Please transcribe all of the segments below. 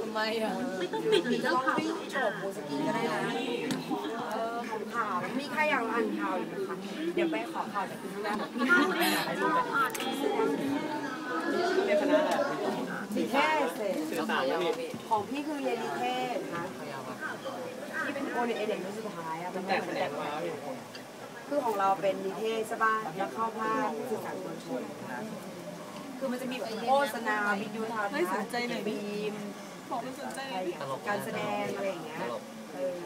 ทำไมอะไม่ต้องปิดหรือลต้องงเผาวิ่งโฉบมูสกีก็ได้นะของข่าวมีใครอยากอ่านข่าวอยู่ไหมคะเดี๋ยวไปขอข่าวจากคุณแม่ของพี่ถ้าไม่ได้ชอบอ่านเองเรียนคณะอะไรนิเทศเสร็จของพี่คือเยนิเทศนะที่เป็นโอเน็ตเด็กรุ่นสุดท้ายอะเป็นแต่แบบแขนงมาอยู่คือของเราเป็นนิเทศใช่ป่ะแล้วเข้าภาคสื่อสารมวลชน คือมันจะมีแบบโฆษณาวิดีโอทาทัศน์บีมของไม่สนใจเลยการแสดงอะไรอย่างเงี้ยเออ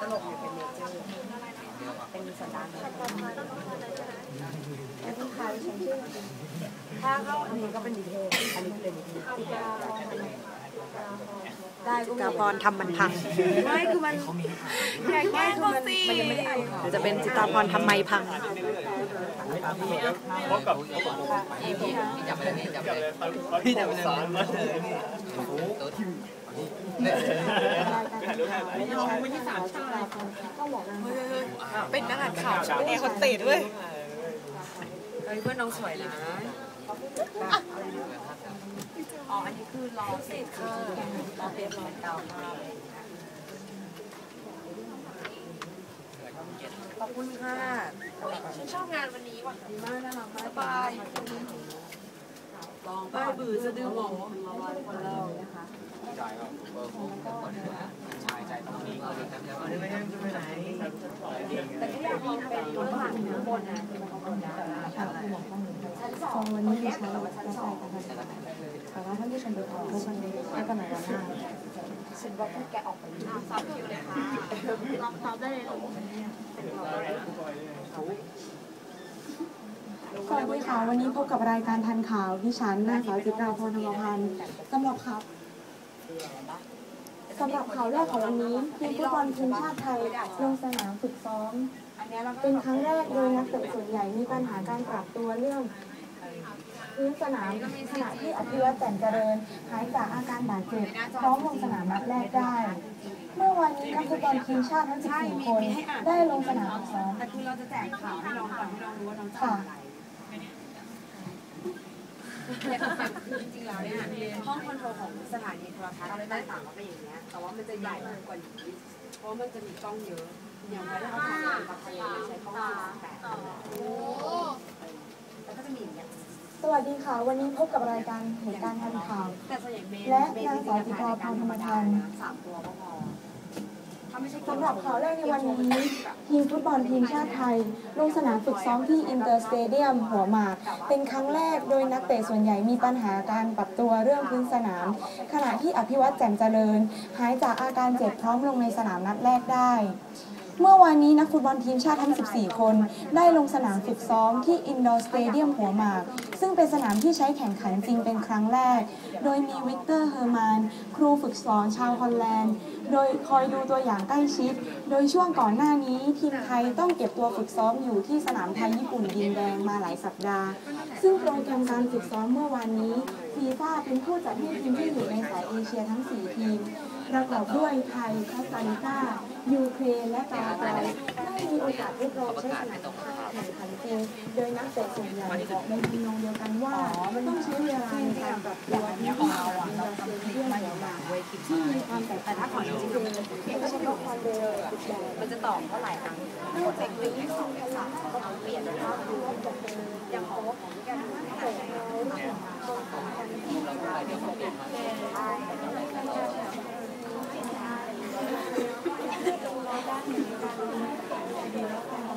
ตลกเนี่ยเป็นเนเจอร์เป็นสันดานแล้วที่ใครฉันชื่อถ้าเข้าอันนี้ก็เป็นนิเทศอันนี้เป็นนิเทศได้ก็กาพรทำมันพังไม่คือมันอยากแก้คือมันมันยังไม่ได้เดี๋ยวจะเป็นจิตาพรทำไมพัง พบกับพี่พี่พี่จับไปเลยพี่จับไปเลยพี่จะเป็นสารมาเลยถ่ายรูปถ่ยอะไรไม่ใช่สามชาติเป็นนักอ่านข่าวเป็นแอร์โฮสเตสเว้ยเฮ้ยเพื่อนน้องสวยนะอ๋ออันนี้คือรอเสร็จค่ะรอเปลี่ยนรอยเตามาข อบคุณค่ะชอบงานวันนี้ว่ะดีมากน่ารักมากสบายลองป้ายบือสะดือหมอมาวันคนเรานะคะจ่ายครับชายใจต้องมีแต่ก็อยากลองเป็นตัวผ่านข้างบนนะที่มันข้างบนได้ชั้นสองวันนี้ดิฉันเราชั้นสองแต่ว่าท่านผู้ชมไปขอพบกันในให้กันหน่อยวันหน้าฉันว่าพวกแกออกไปนี่สอบอยู่เลยค่ะลองตอบได้เลยลูก สวัสดี ค่ะ วันนี้พบกับรายการทันข่าวดิฉันนางสาวจิตราพรธรรมพันธ์สำหรับครับสำหรับข่าวแรกของวันนี้ทีมฟุตบอลทีมชาติไทยลงสนามฝึกซ้อมอันนี้เราก็เป็นครั้งแรกโดยนักเตะส่วนใหญ่มีปัญหาการปรับตัวเรื่องพื้นสนามขณะที่อภิวัตแสนเจริญหายจากอาการบาดเจ็บพร้อมลงสนามนัดแรกได้ เมื่อวันนี้นักฟุตบอลทีมชาติทั้ง 14 คนได้ลงสนามฝึกซ้อมแต่คือเราจะแจกข่าวให้น้องก่อนให้น้องรู้ว่าน้องจะค่ะอะไร คือจริงๆแล้วเนี่ยห้องคอนโทรลของสถานีโทรทัศน์อะไรต่างๆก็เป็นอย่างเงี้ยแต่ว่ามันจะใหญ่กว่านี้เพราะมันจะมีกล้องเยอะ อย่างเวลาเขาถ่ายงานกับทะเลใช้กล้องแปดแล้วก็จะมีอย่างเงี้ยสวัสดีค่ะ วันนี้พบกับรายการเหตุการณ์ทันข่าวแต่ส่วนใหญ่เมนและนางสาวจิตราพรธรรมทันสามตัวก็พอถ้าไม่ใช่ สำหรับข่าวแรกในวันนี้ทีมฟุตบอลทีมชาติไทย ลงสนามฝึกซ้อมที่อินเตอร์สเตเดียมหัวหมาก เป็นครั้งแรกโดยนักเตะส่วนใหญ่มีปัญหาการปรับตัวเรื่องพื้นสนาม ขณะที่อภิวัตแจ่มเจริญ หายจากอาการเจ็บพร้อมลงในสนามนัดแรกได้ เมื่อวานนี้นักฟุตบอลทีมชาติทั้ง 14 คน ได้ลงสนามฝึกซ้อมที่อินดอร์สเตเดียมหัวหมาก ซึ่งเป็นสนามที่ใช้แข่งขันจริงเป็นครั้งแรก โดยมีวิกเตอร์เฮอร์มาน ครูฝึกสอนชาวฮอลแลนด์ โดยคอยดูตัวอย่างใกล้ชิด โดยช่วงก่อนหน้านี้ทีมไทยต้องเก็บตัวฝึกซ้อมอยู่ที่สนามไทยญี่ปุ่นดินแดงมาหลายสัปดาห์ ซึ่งโปรแกรมการฝึกซ้อมเมื่อวานนี้ฟีฟ่าเป็นผู้จัดให้ทีมที่อยู่ในสายเอเชียทั้ง 4 ทีม ประกอบด้วยไทยคอสตาริกายูเครนและปารากวัยได้มีโอกาสทดลองใช้สนามแข่งขันจริงโดยนักเตะส่วนใหญ่บอกในทำนองเดียวกันว่าต้องใช้เวลาในการปรับตัวที่ของเราอะเราทำเรื่องอย่างหนักที่มีความแตกต่างของจริงๆไม่ใช่ว่าความเร็วมันจะตอบเท่าไหร่ครั้งนอกจากหนึ่งสองสามก็เปลี่ยนนะครับอย่างของของแกไม่ได้เ Thank you.